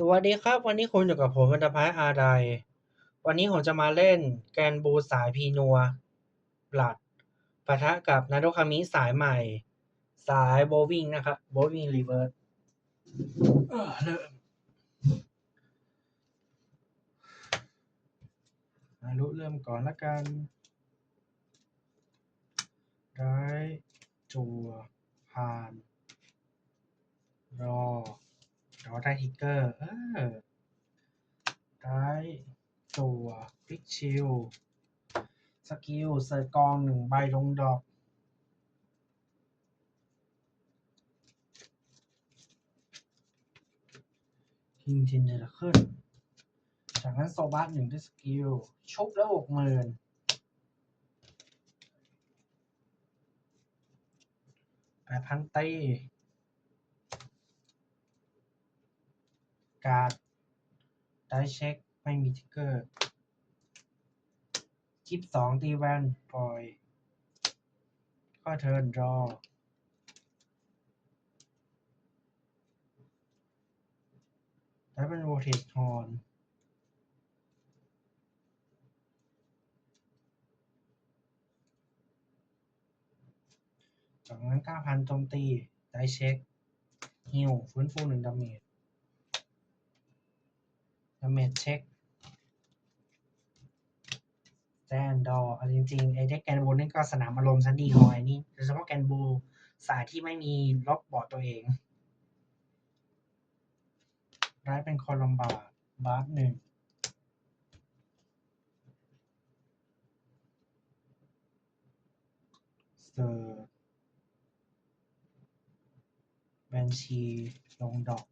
สวัสดีครับ วันนี้คุณอยู่กับผมวันตพายอาไดวันนี้ผมจะมาเล่นแกนบูสายพีนัวบลัดปะทะกับนาโดคามิสายใหม่ สายโบวิงนะครับโบวิงรีเวิร์สเริ่มนารุเริ่มก่อนละกันร้ายจัวผ่าน รอ รอได้ทิกเกอร์ได้ตัวพลิกชิลสกิลเสิร์กองหนึ่งใบลงดอกคิงทินเจะขึ้น จากนั้นโซบัสหนึ่งด้วยสกิล ชุบแล้วหกหมื่นแปดพันตี การ์ดได้เช็ค ไม่มีทิกเกอร์คิปสองตีแวนปล่อยก็เทิร์นรอได้เป็นโรเทชฮอนจากนั้นเก้าพันโจมตี ได้เช็คฮิวฟื้นฟูหนึ่งดาเมจ เมจเช็คแซนดอเอาจริงๆไอ้เด็กแกนบูนี่ก็สนามอารมณ์ซันดีฮอยนี่โดยเฉพาะแกนบูสายที่ไม่มีล็อกบอดตัวเองร้ายเป็นคอลัมบาร์บาร์หนึ่งเซอร์แบนชีลงดอก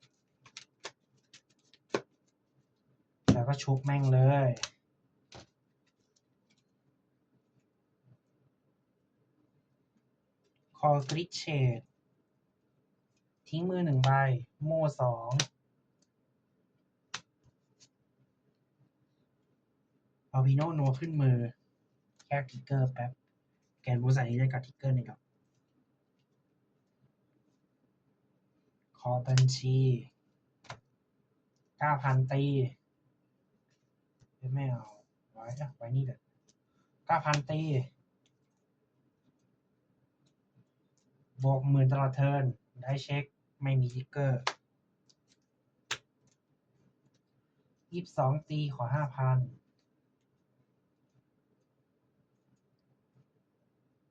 แล้วก็ชุบแม่งเลย คอกริชเชดทิ้งมือหนึ่งใบ โม่สองเอาพีโนโนขึ้นมือ แค่ทิกเกอร์แป๊บ แกนบูใส่นี้ได้กับทิกเกอร์ในดอกคอบัญชีเก้าพันตี ไม่เอาไว้อะไว้นี่แหละเก้าพันตีบวกหมื่นตลอดเทิร์นได้เช็คไม่มีทิกเกอร์ยี่สิบสองตีขอห้าพัน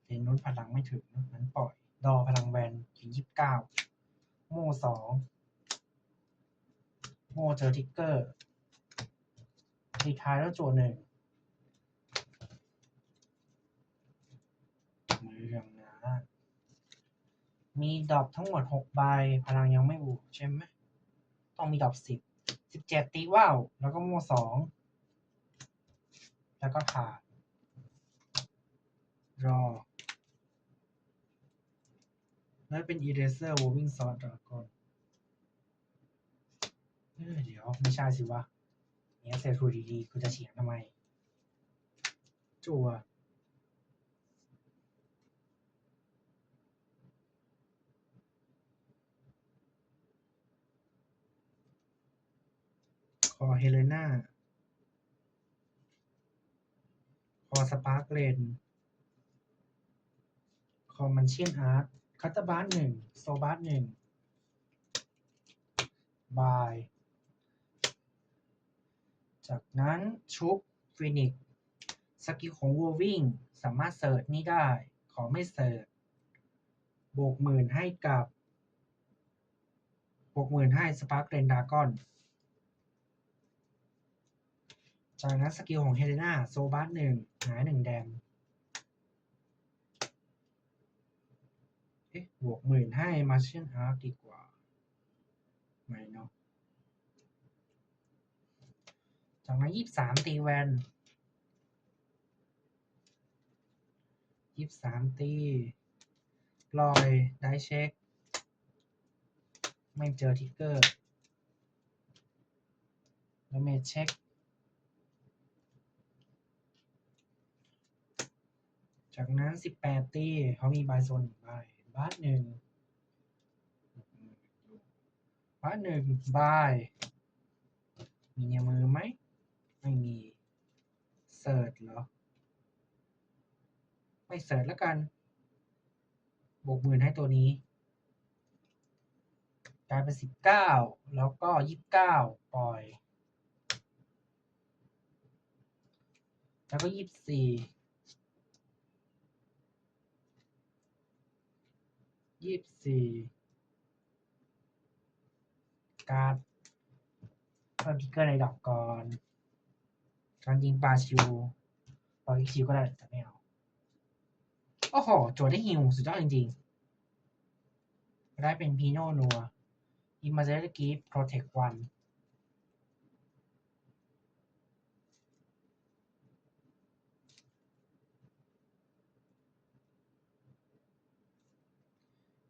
เห็นนู้นพลังไม่ถึงนั้นปล่อย ดอพลังแวนถึงยี่สิบเก้าโม่สองโม่เจอทิกเกอร์ ตีท้ายแล้วจั่วหนึ่งมือยังนะมีดอกทั้งหมดหกใบพลังยังไม่บวกใช่ไหมต้องมีดอกสิบสิบเจ็ดตีว่าวแล้วก็โม่สองแล้วก็ผ่านรอแล้วเป็น Eraser Moving Sword Dragon เออเดี๋ยว ไม่ใช่สิวะ เนี่ยเซลทูดีๆกูจะเฉียงทำไม จัวคอเฮเลนาคอสปาร์กเลนคอมันเชียนอาร์ตคัตเตอร์บาร์หนึ่งโซบาร์หนึ่งบาย จากนั้นชุบฟินิกสกิลของวูวิ่งสามารถเสิร์ชนี่ได้ ขอไม่เสิร์ชบวกหมื่นให้กับบวกหมื่นให้สปาร์กเรนดากอน จากนั้นสกิลของเฮเลนาโซบัสหนึ่งหายหนึ่งแดมเอ๊ะบวกหมื่นให้มาเชียนอาร์ดีกว่า ไม่เนาะ จากนั้นยี่สามตีแวนยี่สามตีลอยได้เช็ค ไม่เจอทิกเกอร์แล้วเมเช็คจากนั้นสิบแปดตีเขามีใบโซนหนึ่งใบบาสหนึ่งบาสหนึ่งบาย มีในมือไหม ไม่มีเสิร์ชเหรอ ไม่เสิร์ชแล้วกัน บวกหมื่นให้ตัวนี้กลายเป็นสิบเก้าแล้วก็ยี่สิบเก้าปล่อย แล้วก็ยี่สิบสี่ยี่สิบสี่การเพิ่มทิกเกอร์ในดอกก่อน การยิงปลาชิวปล่อยชิวก็ได้แต่ไม่เอาโอ้โหโจทย์ได้ฮิวสุดยอดจริงๆ ได้เป็นพีโนนัวอิมาเจอร์กีฟโปรเทควัน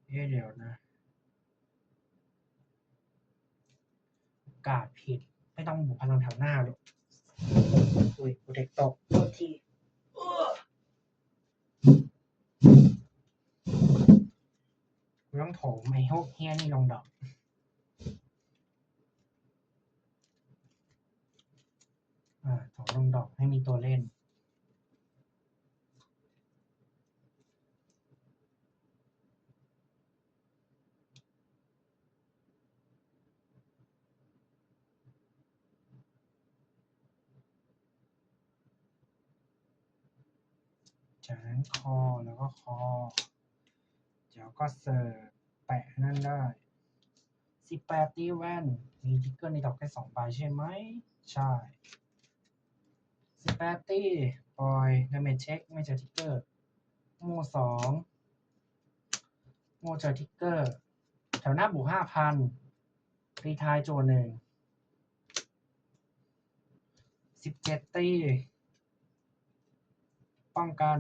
เอ๊ะเดี๋ยวนะกาดผิด ไม่ต้องบุกพลังแถวหน้าหรอก อุ้ยโปรเทคตกโทษทีกูต้องโถมไอ้พวกเฮียนี่ลงดอกอ่าโถมลงดอกให้มีตัวเล่น จากนั้นคอแล้วก็คอ เดี๋ยวก็เสิร์ฟแปะนั่นได้สิบแปดตีแว่นมีทิกเกอร์ในดอกแค่สองใบใช่ไหม ใช่สิบแปดตีปล่อยดาเมจเช็คไม่เจอทิกเกอร์ โม่สองโม่เจอทิกเกอร์ แถวหน้าบวกห้าพันรีทายโจหนึ่งสิบเจ็ดตี ป้องกัน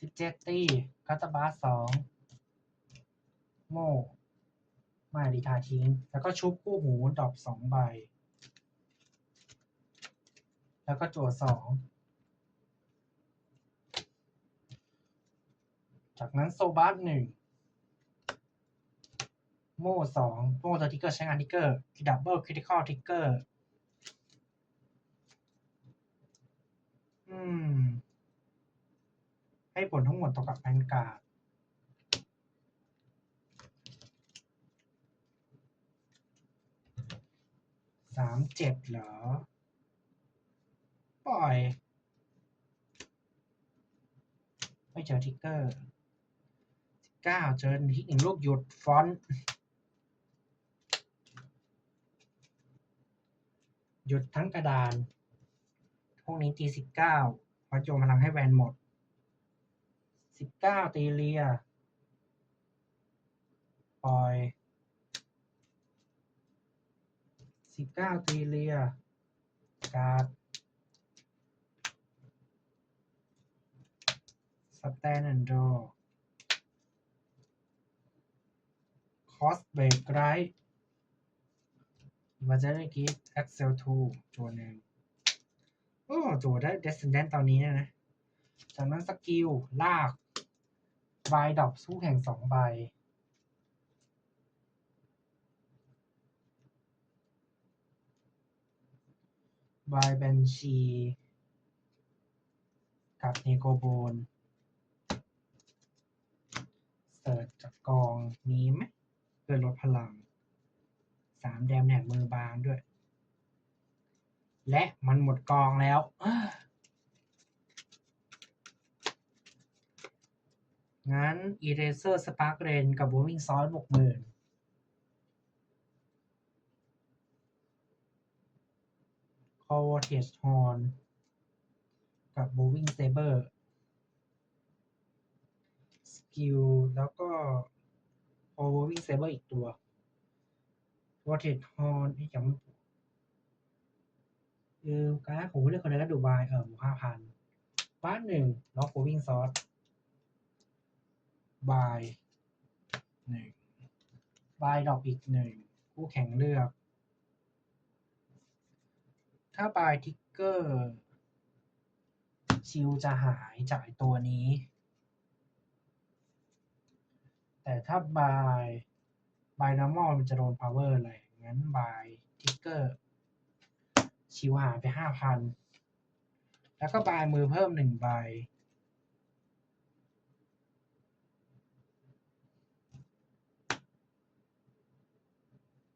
สิบเจ็ดตีคาตาบาสสองโม่ไม่ดีทาทิ้ง แล้วก็ชุบคู่หูดรอปสองใบ แล้วก็จั่วสองจากนั้นโซบาสหนึ่งโม่สองโม่ตัวทิกเกอร์ใช้งานทิกเกอร์ที่ดับเบิลคริติคอลทิกเกอร์ อืม ให้ ผลทั้งหมดตกกับแพนการ์ดสามเจ็ดเหรอ ปล่อย ไม่เจอทิกเกอร์เก้าเจอทิกหนึ่งลูกหยุดฟอนต์หยุดทั้งกระดาน พวกนี้ตีสิบเก้าวัดโจมพลังให้แวนหมด สิบเก้าตีเลียปล่อยสิบเก้าตีเลียการ์ดสแตนแอนด์ดอคอสเบรกไรท์มาจะได้กีฟแอ็กเซลทูตัวหนึ่งโอ้โจได้ Descendant ตอนนี้นะจากนั้นสกิล ลาก ใบดอกสู้แข่งสองใบบายแบนชี กับเนโกโบนเสิร์ชจากกองมีไหมเพื่อลดพลังสามแดมแหนมือบางด้วย และมันหมดกองแล้ว งั้น Eraser Spark Rain กับ Moving Sword บวกหมื่น Call Voltage Horn กับ Moving Saber Skill แล้วก็ Call Moving Saber อีกตัว Voltage Horn นี่ยังไม่เออการดของผู้เล่นคนนั้นก็ดูบายเออบวกห้าพันบ้านหนึ่งล็อก Moving Sword ยหนึ่งบดอกอีกหนึ่งคู่แข่งเลือก ถ้าบายทิกเกอร์ชิวจะหายจากตัวนี้ แต่ถ้าบายบายนอร์มอลมันจะโดนพาวเวอร์แรงงั้นบายทิกเกอร์ชิวหายไปห้าพันแล้วก็บายมือเพิ่มหนึ่งใบ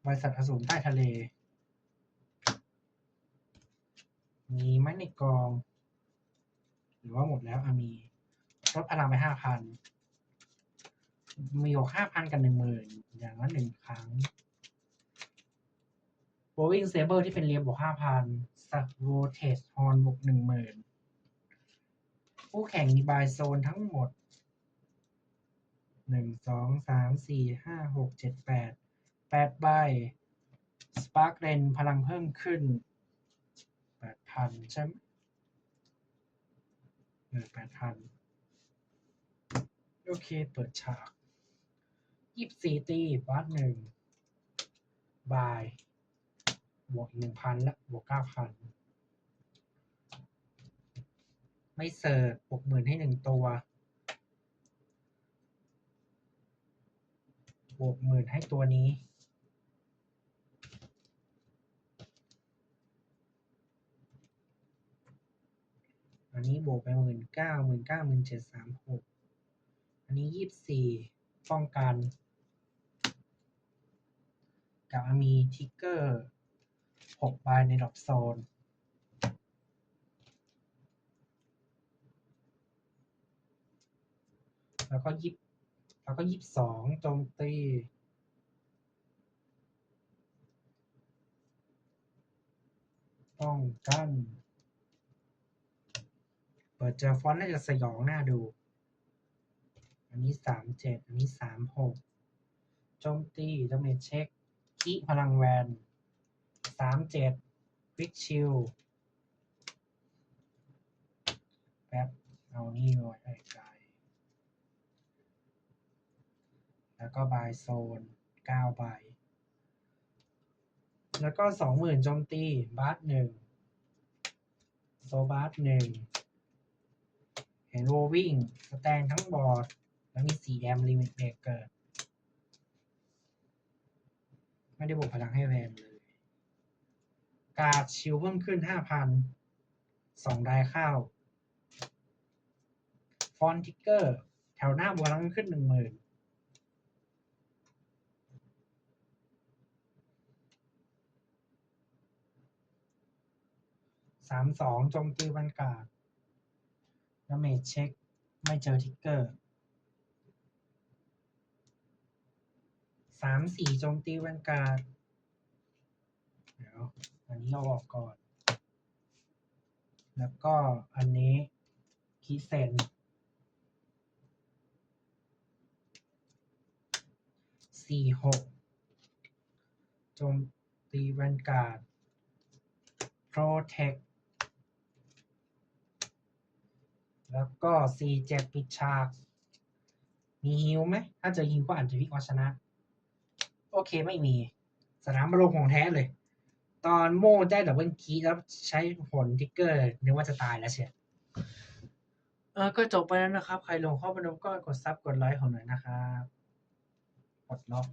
บริษัทอสูรใต้ทะเล มีไหมในกอง หรือว่าหมดแล้วอมีลดพลังไปห้าพันมีอยู่ห้าพันกับหนึ่งหมื่นอย่างละหนึ่งครั้ง b o w i n g Saber ที่เป็นเรียบบวกห้าพัน s a v o t a g e Horn บวกหนึ่งหมื่นผู้แข่งมีบายโซนทั้งหมดหนึ่งสองสามสี่ห้าหกเจ็ดแปด แปดใบ Spark r e n พลังเพิ่มขึ้นแปดพันใช่ไหมเออแปดพันโอเค เปิดฉากยี่สิบสี่ตีบาสหนึ่งบายบวกหนึ่งพันละบวกเก้าพันไม่เสิร์ฟบวกหมื่นให้หนึ่งตัวบวกหมื่นให้ตัวนี้ อันนี้บวกไปหมื่นเก้าหมื่นเก้าหมื่นเจ็ดสามหกอันนี้ยี่สิบสี่ป้องกัน กับมีทิกเกอร์หกใบในดรอปโซนแล้วก็ยิบแล้วก็ยิบสองโจมตี ป้องกัน เปิดเจอฟอนต์น่าจะสยองหน้าดู อันนี้สามเจ็ดอันนี้สามหกโจมตีดาเมจเช็คคีพลังแวนสามเจ็ดวิกชิลแป๊บ เอานี่ไว้ไกลแล้วก็บายโซนเก้าใบ แล้วก็สองหมื่นโจมตีบาสหนึ่งโซบาสหนึ่ง เห็นโรวิ่งสแตนทั้งบอร์ด แล้วมีสีแดมลิมิตเบรกเกอร์ไม่ได้บวกพลังให้แวนเลย การ์ดชิลเพิ่มขึ้นห้าพันสองได้เข้าฟอนติกเกอร์ แถวหน้าบวกพลังขึ้นหนึ่งหมื่นสามสองจมตีบรรกาศ ดาเมจเช็ค ไม่เจอทิกเกอร์สามสี่โจมตีบรรกาศเดี๋ยวอันนี้เอาออกก่อน แล้วก็อันนี้คีเซนสี่หกโจมตีแวนการ์ด protect แล้วก็สี่เจ็ดปิดฉาก มีฮิวไหม ถ้าเจอฮิวก็อาจจะพิกเอาชนะ โอเคไม่มี สนามบอลงของแท้เลย ตอนโม่ได้ดับเบิลคีแล้วใช้ผลทิกเกอร์นึกว่าจะตายแล้วเชียเออก็จบไปแล้วนะครับ ใครลงข้าไปดูก็กดซับกดไลค์ของหน่อยนะครับ กดล็อก